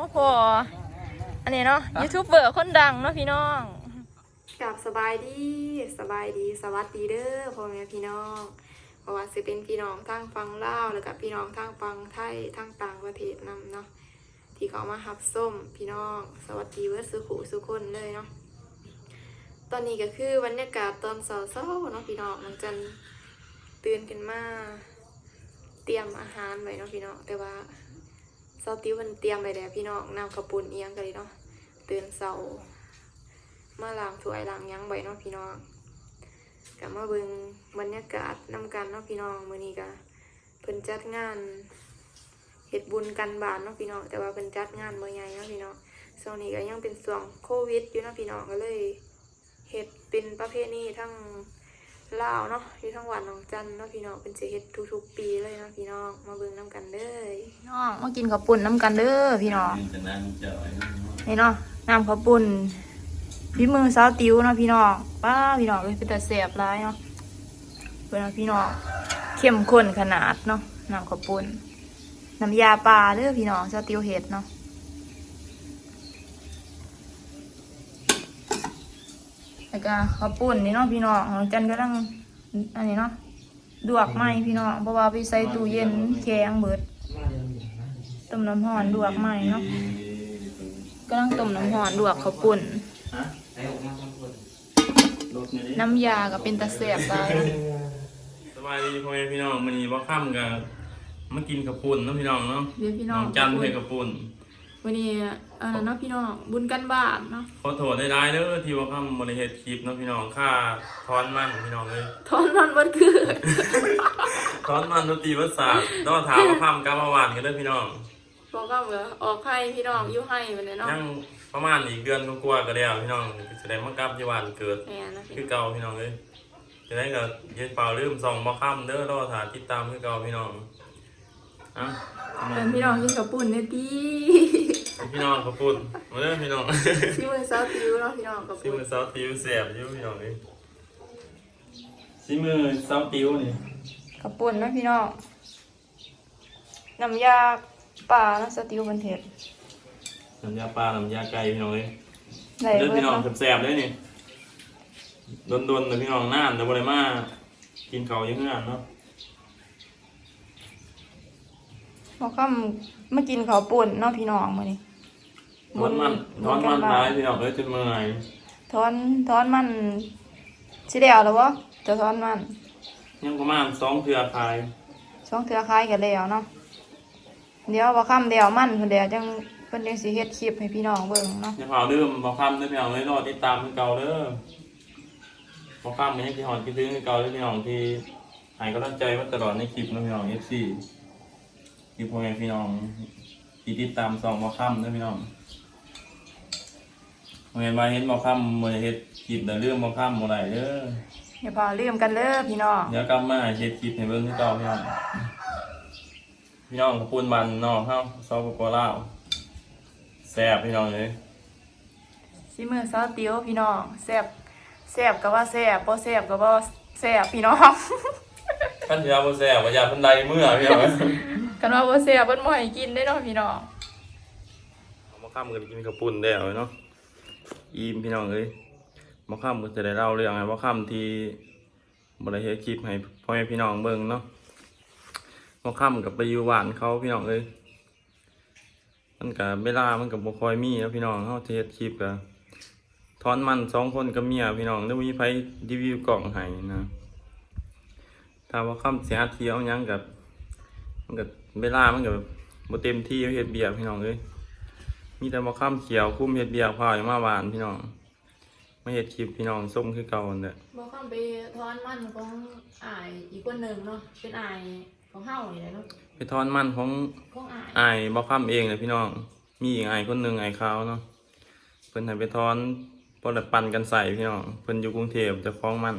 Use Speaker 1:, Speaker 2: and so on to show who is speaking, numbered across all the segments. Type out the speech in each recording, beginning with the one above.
Speaker 1: มาพออันนี้เนาะยูทูบเบอร์คนดังเนาะพี่น้องกับสบายดีสบายดีสวัสดีเด้อพ่อแม่พี่น้องเพราะว่าสิเป็นพี่น้องทางฟังลาวแล้วก็พี่น้องทางฟังไทยทางต่างประเทศนำเนาะที่เขามาหับส้มพี่น้องสวัสดีเวอร์สุขุสุคนเลยเนาะตอนนี้ก็คือบรรยากาศตอนเช้าๆเนาะพี่น้องหลังจากตื่นกันมาเตรียมอาหารไว้เนาะพี่น้องแต่ว่า เสาติวมันเตรียมไว้แล้วพี่น้องน้ำกระปุนเอียงกันเลยเนาะตื่นเสามาล้างถ้วยล้างยังไว้เนาะพี่น้องกลับมาเบิ่งบรรยากาศนำกันเนาะพี่น้องมื้อนี้ก็เพิ่นจัดงานเฮ็ดบุญกันบานเนาะพี่น้องแต่ว่าเพิ่นจัดงานบ่ใหญ่เนาะพี่น้องช่วงนี้ก็ยังเป็นช่วงโควิดอยู่เนาะพี่น้องก็เลยเฮ็ดเป็นประเพณีทั้ง ลาวเนาะอยู่ทั้งวันหนองจันเนาะพี่น้องเป็นสิเฮ็ดทุกๆปีเลยเนาะพี่น้องมาเบิ่งน้ำกันเด้อพี่น้องมากินข้าวปุ้นน้ำกันเด้อพี่น้อง
Speaker 2: จะนั่งเจาไอ้นั่นเนาะ
Speaker 1: นี่เนาะน้ำข้าวปุ้นพี่มือสาวติ๋วเนาะพี่น้องป้าพี่น้องเลยเป็นแต่แสบร้ายเนาะเพื่อนพี่น้องเข้มข้นขนาดเนาะน้ำข้าวปุ้นน้ำยาปลาเด้อพี่น้องสาวติ๋วเฮ็ดเนาะ แล้วก็ข้าวปุ้นนี่เนาะพี่น้องหนองจันก็ต้องอันนี้เนาะดวกไหมพี่น้องเพราะว่าไปใส่ตู้เย็นแข็งเบิดต้มน้ำร้อนดวกไหมเนาะก็ต้องต้มน้ำร้อนลวกข้าวปุ้น
Speaker 2: ฮะ
Speaker 3: ไอ้ออกมาสองคน
Speaker 2: รถนี่ดิ
Speaker 1: น้ำยาก็เป็นตะเสียบได้
Speaker 2: สบายดีพ่อแม่พี่น้องมันนี้ว่าค่ำกันมากินกับปุ่นเนาะพี่น้องเนาะ
Speaker 1: เดี๋ยวพี่น้อง
Speaker 2: จันทร์เพื่อกับปุ่น
Speaker 1: วันนี้เออเนาะพี่น้องบุญกันบ้านเนาะ
Speaker 2: ขอโทษได้ร้ายๆเด้อที่ว่าค่ำบริเหตุคลิปเนาะพี่น้องค่าทอนมันพี่น้องเลย
Speaker 1: ทอนนอนวันเกิด
Speaker 2: ทอนมันดนตรีวัดศาสตร์ต้องถามว่าค่ำกับเมื่อวานกันเด้อพี่น้อง
Speaker 1: บอกก็เหมือออกให้พี่น้องอยู่ให้ไปเลยเนาะ
Speaker 2: ยังประมาณอีกเดือนกว่าๆก็แล้วพี่น้องแสดงว่ากลับที่วันเกิด
Speaker 1: แม่นะพี่
Speaker 2: คือเก่าพี่น้องเลยจะได้กับยืดเปล่าลืมส่องบ่ค่ำเด้อรอถาติดตามคือเก่าพี่น้องอะ
Speaker 1: เป็นพี่น้องกินกับปุ่นเนี่ยดี
Speaker 2: พี่น้องเขาพูดมาเด้อพี่น้อง
Speaker 1: ที่มือซาวติวเนาะพี่น้องกับ
Speaker 2: ซี
Speaker 1: ปุ่
Speaker 2: มื
Speaker 1: น
Speaker 2: อซาวติวแสบอยู่พี่น้องเลยซีมือซาวติวนี่
Speaker 1: กับปุ่นเนาะพี่น้องน้ำยาปลาเนาะซาวติวบันเทศ
Speaker 2: น้ำยาปลาน้ำยาไก่พี่น้องเลย
Speaker 1: ได้
Speaker 2: เด้อ
Speaker 1: เบิ
Speaker 2: พี่
Speaker 1: ด
Speaker 2: น้อง
Speaker 1: เนาะ
Speaker 2: แสบๆเลยนี่โดนๆเลยพี่น้องน่านแต่บ่ได้มากินข้าวอยังเงื่อนเนาะ
Speaker 1: บอกคำมากินข้าวปุ่นเนาะพี่น้องมื้อนี้
Speaker 2: ทอนมันทอนมันร้ายพี่น้องเอ้ยจนเมื่อย
Speaker 1: ทอนทอนมันสิเดียวแล้วบ่จะทอนมัน
Speaker 2: ยังประมาณสองเทือคาย
Speaker 1: ช่องเทือคล้ายกันแล้วเนาะเดี๋ยวบ่ค่ำเดียวมันเพิ่นเดียวจังเพิ่นจังสิเฮ็ดคลิปให้พี่น้องเบิ่งเนาะ
Speaker 2: อย่าเผาลืมบอกคำเด้อพี่น้องเลยรอติดตามคือเก่าเด้อบอกคำมันยังที่หอนคิดถึงคือเก่าเด้อพี่น้องที่ให้กำลังใจมาตลอดในคลิปนะพี่น้อง FC คลิปพ่อแม่พี่น้องที่ติดตามสองบอกคำเด้อพี่น้อง เมื่อมาเห็นบอกคำเมื่อเฮ็ดคลิปแต่เรื่องบอกคำเมื่อไหร่เด้อ
Speaker 1: อย่าพาลืมกันเด้อพี่น้อง
Speaker 2: เดี๋ยวกลับมาเฮ็ดคลิปให้เบิ่งคือเก่าพี่น้องพี่น้องขอบคุณบันน้องเฮาซอปปลาวแซ่บพี่น้องเลย
Speaker 1: สิมื้อซอสเตียวพี่น้องแซ่บแซ่บก็ว่าแซ่บบ่แซ่บก็บ่แซ่บพี่น้อง
Speaker 2: ขั้นที่เราบ่แซ่บว่าอย่าเพิ่นใดเมื่อพี่น้อง
Speaker 1: กันว่าบ่แซ่บเพิ่นบ่ให้กินได้เนาะพี่น้อง
Speaker 2: เอามาข้ามกันกินข้าวปุ้นได้เอาเนาะ อีมพี่น้องเอ้ยมาข้ามก็จะได้เล่าเรื่องให้มาข้ามที่บริเฮ็ดคลิปให้พ่อแม่พี่น้องเบิ่งเนาะมาข้ามกับไปอยู่หวานเขาพี่น้องเอ้ยมันกับเวลามันกับบ่คอยมีแล้วพี่น้องเฮาเฮ็ดคลิปก็ทอนมันสองคนกับเมียพี่น้องแล้วมีไผรีวิวกล่องให้นะถ้าว่าข้ามสิหาเที่ยวยังกับมันก็เวลามันก็บ่เต็มที่เฮ็ดเบียร์พี่น้องเอ้ย มีแต่มาข้ามเขียวคุ้มเห็ดเบียร์พายมาหวานพี่น้องไม่เห็ดคลิปพี่น้องส้มคือเก่าเนี่ย
Speaker 1: บ่คำไปทอนมันของอายอีกคนหนึงเนาะเป็นอายของเฮานี่แหละเนาะ
Speaker 2: ไปทอนมันของ
Speaker 1: ของอาย
Speaker 2: ไอ้ายบอข้ามเองเลยพี่น้อง มีอีกไอ้ายคนหนึ่งไอ้ายขาวเนาะเพิ่นให้ไปทอนพอได้ปั่นกันใส่พี่น้องเพิ่นอยู่กรุงเทพเจะคล้าของมัน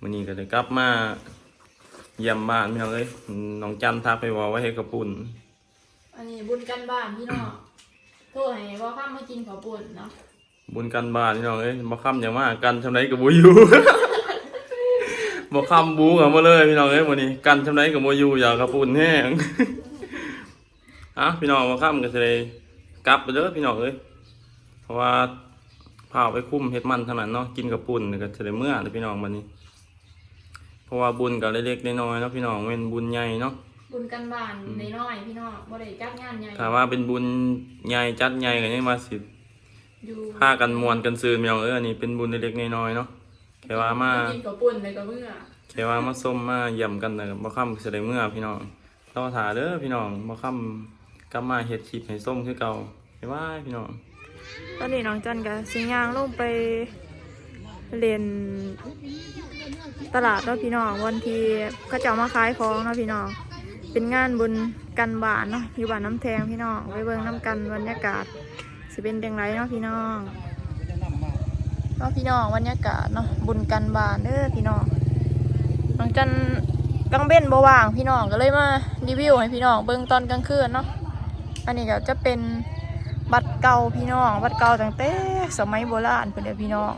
Speaker 2: วันนี้ก็เลยกลับมาเยี่ยมบ้านพี่น้องเอ้ยน้องจันทักไปบอกว่าให้กระปุ่น
Speaker 1: อันนี้บุญกันบ้านพี่น้องโทรให้บ่คำมากินข้าวปุ้นเนาะ
Speaker 2: บุญกันบ้านพี่น้องเอ้ยบ่ค้ำอย่างมากกันชำไรกับบ่อยู่ บ่ค้ำบูกันมาเลยพี่น้องเอ้ยวันนี้กันชำไรกับบ่อยู่อยากกระปุ่นแห้งอะพี่น้องมาค่ำก็จะได้กลับไปเด้อพี่น้องเอ้ยเพราะว่าพาไปคุ้มเฮ็ดมันเท่านั้นเนาะกินกับปุ่นก็จะได้เมื่อเด้อพี่น้องบัดนี้ เพราะว่าบุญก็เล็กๆน้อยๆเนาะพี่น้องเป็นบุญใหญ่เนาะ
Speaker 1: บุญกันบ้านน้อยๆพี่น้องบ่ได้จัดงานใหญ่
Speaker 2: ถ้าว่าเป็นบุญใหญ่จัดใหญ่ก็ยังมาสิ
Speaker 1: อยู่
Speaker 2: พากันมวนกันซื้อพี่น้องเอ้ยอันนี้เป็นบุญเล็กๆน้อยๆเนาะแค่ว่ามา
Speaker 1: กินกับปุ่นเลยกับเมื่อ
Speaker 2: แค่ว่ามาส้มมาเยี่ยมกันแต่บ่ค่ำก็สิได้เมื่อพี่น้องต้องถาเด้อพี่น้องบ่ค่ำกลับมาเฮ็ดคลิปให้ส้มคือเก่าบ๊ายบายพี่น้อง
Speaker 1: ตอนนี้น้องจันกับสิยางลงไปเรียนตลาดเนาะพี่น้องวันที่เขาจะเอามาขายของเนาะพี่น้อง เป็นงานบุญกันบานเนาะอยู่บ้านน้ำแทงพี่น้องไปเบิ่งน้ำกันบรรยากาศสิเป็นจังไรเนาะพี่น้องเนาะพี่น้องบรรยากาศเนาะบุญกันบานเด้อพี่น้องน้องจันกังเบ้นบว่างพี่น้องก็เลยมารีวิวให้พี่น้องเบิ่งตอนกลางคืนเนาะอันนี้ก็จะเป็นบัตรเก่าพี่น้องบัตรเก่าตั้งแต่สมัยโบราณเพิ่นเด้อพี่น้อง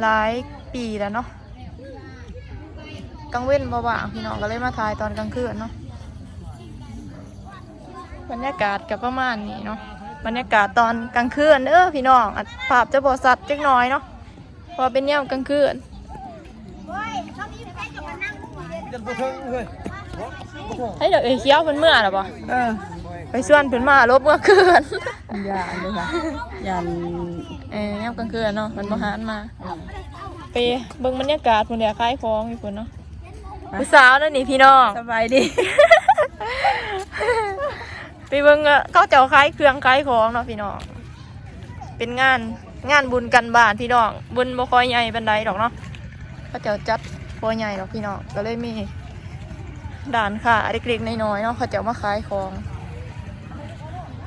Speaker 1: หลายปีแล้วเนาะกังเว้นบว่างพี่น้องก็เลยมาถ่ายตอนกลางคืนเนาะ บรรยากาศกับประมาณนี้เนาะบรรยากาศตอนกลางคืนเด้อพี่น้องอัดภาพจะบอสัตว์จักหน้อยเนาะเพอเป็นแนวกลางคืน
Speaker 3: กันบ่ถึงเฮ้ย
Speaker 1: ให้เดี๋ยวเอ้ยเคี้ยวเพิ่นเมื่อหรอปะ
Speaker 3: เออ
Speaker 1: ไปส่วนเพิ่นมาลบเมื่อคืน
Speaker 3: อย่าเลยค่ะยัน
Speaker 1: เอ้ยแนวกลางคืนเนาะมันบ่หานมาไปเบิ่งบรรยากาศเพิ่นเดี๋ยวคล้ายของอยู่เพิ่นเนาะผู้สาวนั่นนี่พี่น้อง
Speaker 3: สบายดี
Speaker 1: ไปเบิ่งเขาเจ้าขายเครื่องขายของเนาะพี่น้อง เป็นงานงานบุญกันบ้านพี่น้องบุญบ่คอยใหญ่ปานใดดอกเนาะเขาเจ้าจัดบ่ใหญ่ดอกพี่น้องก็เลยมีด่านค่ะเล็กๆน้อยๆเนาะเขาเจ้ามาขายของ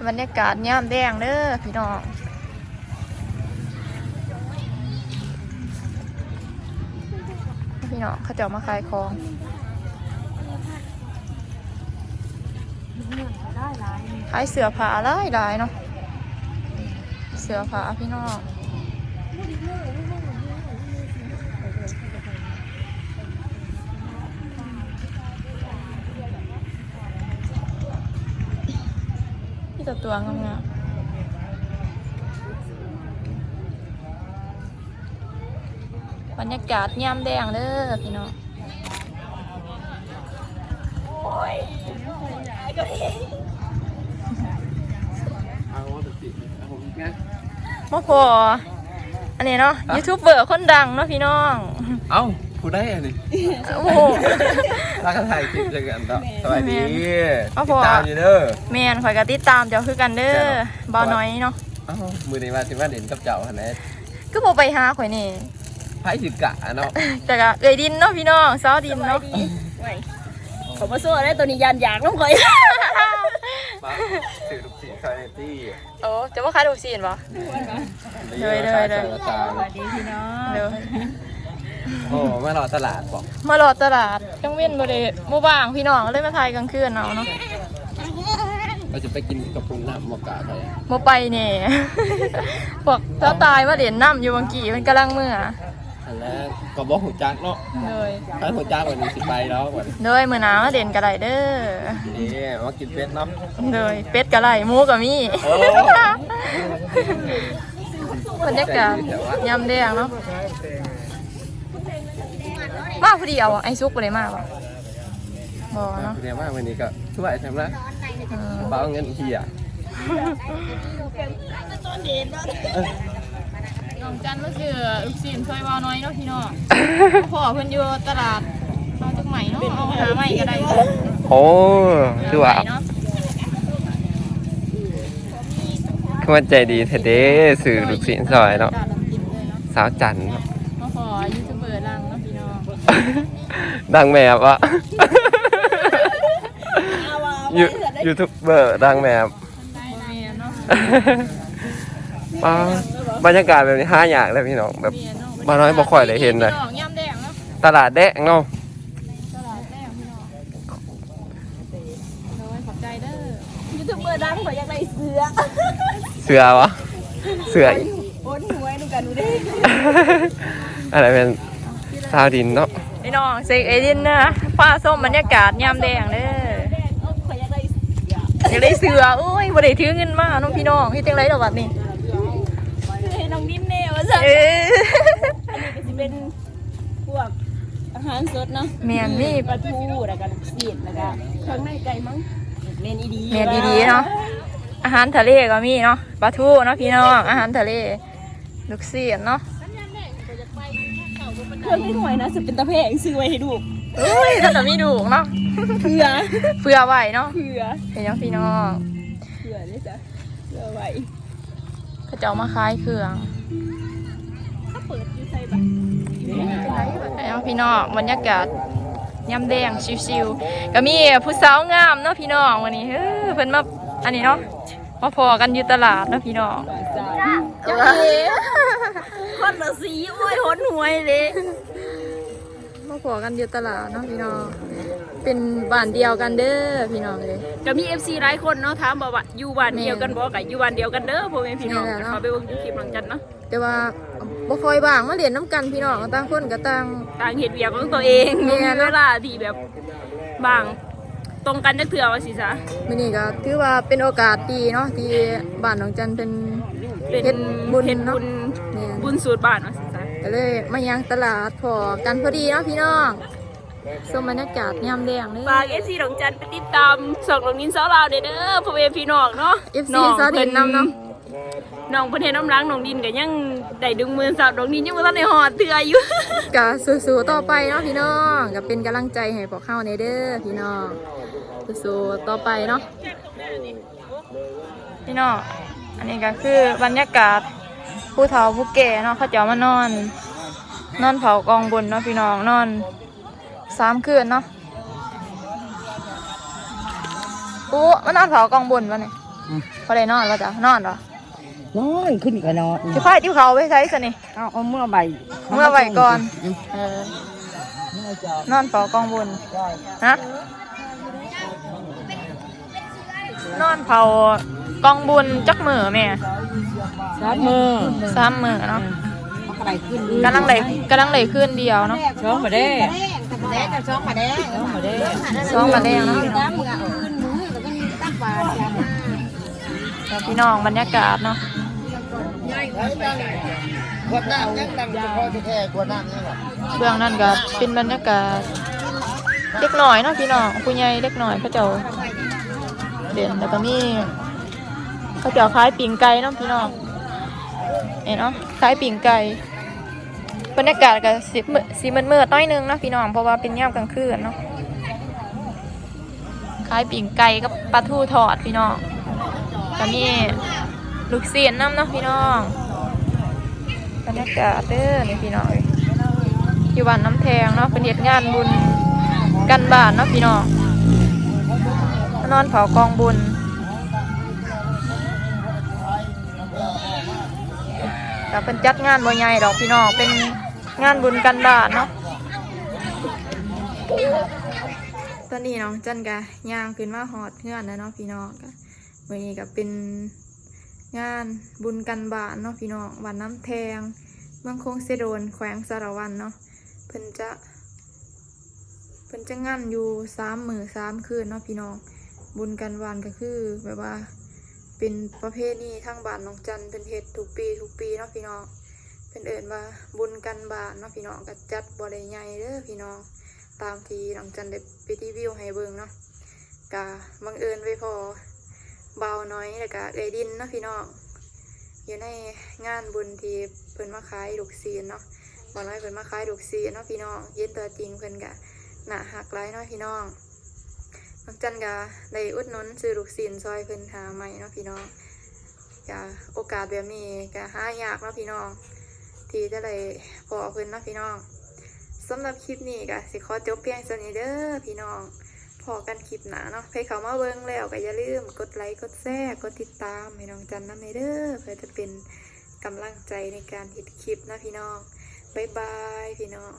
Speaker 1: บรรยากาศย่ามแดงเด้อพี่น้องพี่น้องเขาเจ้ามาขายของ ขายเสือผ้าหลายหลายเนาะเสือผ้าพี่น้องพี่ตัวตัวงามๆบรรยากาศย่ำแดงเด้อพี่น้อง
Speaker 3: เอาแต่สิผมนะ
Speaker 1: มาพออันนี้เนาะยูทูบเบอร์คนดังเนาะพี่น้อง
Speaker 3: เอ้าผู้ได้อันนี้
Speaker 1: โอ้โห
Speaker 3: รักกันถ่ายคลิปจังกันเนาะสวัสดี
Speaker 1: เอาพ
Speaker 3: ติ
Speaker 1: อ
Speaker 3: ดตามอยู่เด้อ
Speaker 1: แมนข่อยก็ติดตามเจ้าคือกันเด้อเบาน้อยเนาะ
Speaker 3: เอ้ามือนี้มาสิมาเด่นกับเจ้าหั่นแหละ
Speaker 1: ก็บ่ไปหาข่อยนี่
Speaker 3: ไผสิกะเนาะ
Speaker 1: แต่ก็เอ้ยดินเนาะพี่น้องสาวดินเนาะ
Speaker 4: ผมมาสู้ได้ตัวนี้ยันอยากน้องข่อย
Speaker 3: มาสื่อทุกสิ่งคาเนตี้
Speaker 1: โอ้จะว่าขายดูซีนบ่เด้อเด้อเด้อ
Speaker 3: อาจารย์
Speaker 4: ดีพี่น้อง
Speaker 1: เด้อ
Speaker 3: โอ้มารอตลาดบอก
Speaker 1: มาหลอดตลาดกลางเว้นบ่ได้บ่ว่างพี่น้องเลยมาถ่ายกลางคืนเอาเนาะ
Speaker 3: เราจะไปกินกระปุกน้ำหมอกกาไป
Speaker 1: บ่ไปแน่พวกเจ้าตายมาเด่นน้ำอยู่บางกี่มันกำลังเมื่อ
Speaker 3: อันแรกก็บอกหูจักเนาะ
Speaker 1: เลย
Speaker 3: ถ้าหูจักวันนี้สิไปแล้ววันนี้
Speaker 1: โดยมื้อหน้ามาเด่นก็ได้เด้อ
Speaker 3: นี่มากินเป็ดเนาะ
Speaker 1: เลยเป็ดก็ได้หมูก็มี
Speaker 3: โอ้
Speaker 1: บรรยากาศยำแดงเนาะมาพอดีเอาไอ้ซุกไปเลยมาป่ะบอเนาะ
Speaker 3: เรียกว่าวันนี้ก็ช่วยทำนะ
Speaker 1: เออ
Speaker 3: เบาเงินเฮีย
Speaker 1: น้องจันก็คือลูกศิษย์ช่วยวาน้อยเนาะพี่น้องพ่อเพิ่นอยู่ตลาดเอาจากใหม่เนาะเอาหาใหม่ก็ได้
Speaker 3: โอ้ดูว่า
Speaker 1: เนาะ
Speaker 3: คือว่าใจดีแท้เด้สื่อลูกศิษย์ซอยเนาะ
Speaker 1: ตลาดลำกินเลยเนาะ
Speaker 3: สาวจันทร์เนาะ
Speaker 1: มาขอยูทูบเบอร์ดังเนาะพี่น้อง
Speaker 3: ดังแมบอะยูยูทูบเบอร์ดังแมบ
Speaker 1: ได้เนาะ
Speaker 3: ป้า บรรยากาศแบบนี้ห้าอย่างเลยพี่น้องแบบบ้านน้อยบ่ค่อยได้เห็นเลย
Speaker 1: พี่องยำแดงเนาะ
Speaker 3: ตลาดแดงเนาะ
Speaker 1: ตลาดแดงพี่น้องโดยขอบใจเด้อ
Speaker 4: ยูทูบเบอร์ดังข่อยอยากได้เสือ
Speaker 3: เสือวะเสืออีก
Speaker 4: โอนหวยดูกันดูได้
Speaker 3: อะไรเป็นซาวดินเนาะ
Speaker 1: พี่น้องเซกเอดินนะฟ้าส้มบรรยากาศยามแดงเด้อ
Speaker 4: ข่อยอยากได้เสือ
Speaker 1: อยากได้เสือโอ้ยบ่ได้ถือเงินมาน้องพี่น้องเฮ็ดจังไดดอกบัดนี้
Speaker 4: ให้น้องดิ้นแน่ ว่าซั่น
Speaker 1: เอ้ย
Speaker 4: อันนี้ก็สิเป็นพวกอาหารสดเนาะ
Speaker 1: แม่นนี่
Speaker 4: ปลาทูแล้วก็ซีดแล้วก็เครื่องในไก่มั้งเมนอีดี
Speaker 1: แม่นดีๆเนาะอาหารทะเลก็มีเนาะปลาทูเนาะพี่น้องอาหารทะเลลูกเสียนเนาะ
Speaker 4: เครื่องในหน่วยนะสิเป็นตะแพงซื้อไว้ให้ดู
Speaker 1: โอ้ยถ้าจะมีดูกเนาะ
Speaker 4: เผื่อ
Speaker 1: เพื่อไว้เนาะ
Speaker 4: เผื่อ
Speaker 1: เห็นยังพี่น้อง
Speaker 4: เผื่อเลยจ้ะเผื่อไว้
Speaker 1: เขาจะเอามาขายเครื่อง
Speaker 4: ถ้าเปิดอยู่ใส่บัต
Speaker 1: แล้วพี่น้องบรรยากาศยำแดงชิวๆก็มีผู้สาวงามเนาะพี่น้องวันนี้เฮ้อเพิ่นมาอันนี้เนาะมาพอกันอยู่ตลาดเนาะพี่น้อง
Speaker 4: จ้าจ้าคนละสีโอ้ยหนหวยเลย
Speaker 1: มาพอกันอยู่ตลาดเนาะพี่น้อง เป็นบ้านเดียวกันเด้อพี่น้องเลย
Speaker 4: ก็มี FC หลายคนเนาะถามบอกว่าอยู่บ้านเดียวกันบ่กับอยู่บ้านเดียวกันเด้อพ่อแม่พี่น้อง
Speaker 1: แม่นแล้วเนาะ
Speaker 4: เขาไปเบิ่งคลิปหลังจันเนาะ
Speaker 1: แต่ว่าบ่ค่อยว่างมาเรียนน้ำกันพี่น้องต่างคนก็ต่าง
Speaker 4: ต่างเฮ็ดเวียกของตัวเอง
Speaker 1: แม่
Speaker 4: บ่มี
Speaker 1: น
Speaker 4: เวลาที่แบบบางตรงกันจักเทื่อว่าสิซะ
Speaker 1: มื้อนี้ก็ถือว่าเป็นโอกาสดีเนาะที่บ้านน้องจันเป็น
Speaker 4: เป็น
Speaker 1: เฮ็ดบุญ
Speaker 4: เฮ็ด
Speaker 1: เนาะ
Speaker 4: บุญ
Speaker 1: แม่น
Speaker 4: บุญสูตรบ้านว่าสิซะ
Speaker 1: ก็เลยมายังตลาดพอกันพอดีเนาะพี่น้อง ชมบรรยากาศยามแดงเลย
Speaker 4: ฝาก FC หลังจันไปติดตามสองหลงนินสาวลาวเด้อเด้อพ่อแม่พี่น้องเนาะ
Speaker 1: FC สาดินนำเนาะ
Speaker 4: น้องเพิ่นเฮ็ดน้ำล้างน้องดินก็ยังได้ดึงมือสาวน้องดินยังบ่ทันได้ฮอดเทื่ออยู่
Speaker 1: ก็สู้ๆต่อไปเนาะพี่น้องก็เป็นกำลังใจให้พวกเข้าในเด้อพี่น้องสู้ๆต่อไปเนาะพี่น้องอันนี้ก็คือบรรยากาศผู้เฒ่าผู้แก่เนาะเขาจะเอามานอน นอนเผากองบนเนาะพี่น้องนอน สามคืนเนาะอู้มานอนเผากองบนวะเนี่ยพอได้นอนแล้วจ้ะนอนเหรอ
Speaker 5: นอนขึ้นก็นอน
Speaker 1: จะพายที่เขาไปใช้สนี่
Speaker 5: เอาเอาเมื่อใบ
Speaker 1: เมื่อไหร่ก่อนเออนอนเผากองบนฮะนอนเผากองบุญจักมือแม่
Speaker 5: สามมือ
Speaker 1: สามมือเนาะ
Speaker 5: มันก็ได้ขึ้น
Speaker 1: กำลังไหลกำลังไหลขึ้นเดียวเนาะ
Speaker 5: ช้องมาได้ ช้องมาได้ช้องมาได้
Speaker 1: สองมาแรงเนาะพี่น้องบรรยากาศเนาะ
Speaker 6: กวดน้ำยังดังเฉพากวน้ำนี่หรอ
Speaker 1: เบื้องนั้นก็เป็นบรรยากาศเล็กหน่อยเนาะพี่น้องผู้ใหญ่เล็กหน่อยพระเจ้าเด่นแล้วก็มีพระเจ้าคล้ายปิ่งไก่เนาะพี่น้องเห็นเนาะคล้ายปิ่งไก่ บรรยากาศก็สีสีมืดมืดๆหน้อยนึงนะพี่น้องเพราะว่าเป็นย่ามกลางคืนเนาะคล้ายปิ่งไก่กับปลาทูทอดพี่น้องก็มีลูกเสียนน้ำเนาะพี่น้องบรรยากาศเด้อนี่พี่น้องอยู่บ้านน้ำแทงเนาะเป็นเหตุงานบุญกันบ้านเนาะพี่น้องนอนเผากองบุญ แต่เป็นจัดงานบ่ใหญ่ดอกพี่น้องเป็นงานบุญกันบานเนาะตอนนี้น้องจันกะย่างขึ้นมาหอดเงื่อนแล้วเนาะพี่น้องกะวันนี้ก็เป็นงานบุญกันบานเนาะพี่น้องบ้านน้ำแทงเมืองคงเซโดนแขวงสารวันเนาะเพิ่นจะเพิ่นจะงั้นอยู่สามมือสามคืนเนาะพี่น้องบุญกันวานก็คือแบบว่า เป็นประเภทนี้ทั้งบานน้องจันเป็นเฮ็ดทุกปีทุกปีเนาะพี่น้องเพิ่นเอิ่นว่าบุญกันบานเนาะพี่น้องก็จัดบ่ได้ใหญ่เด้อพี่น้องตามที่น้องจันได้ไปรีวิวให้เบิ่งเนาะกะบังเอิญไว้พอเบาน้อยแล้วก็เอยดินเนาะพี่น้องอยู่ในงานบุญที่เพิ่นมาขายลูกซีนเนาะบอกน้อยเพิ่นมาขายลูกซีนเนาะพี่น้องเย็นตัวจริงเพิ่นกะหน้าหักไรเนาะพี่น้อง จันกะได้อุดหนุนซื้อลูกซีนซอยเพิ่นหาใหม่เนาะพี่น้องกะโอกาสแบบนี้กะหายากเนาะพี่น้อง ที่จะได้พอเพิ่นเนาะพี่น้องสำหรับคลิปนี้กะสิขอจบเพียงเท่านี้เด้อพี่น้องพอกันคลิปหนาเนาะใครเขามาเบิ่งแล้วก็อย่าลืมกดไลค์กดแชร์กดติดตามให้น้องจันน้ำในเด้อเพื่อจะเป็นกำลังใจในการเห็ดคลิปนะพี่น้อง บ๊ายบายพี่น้อง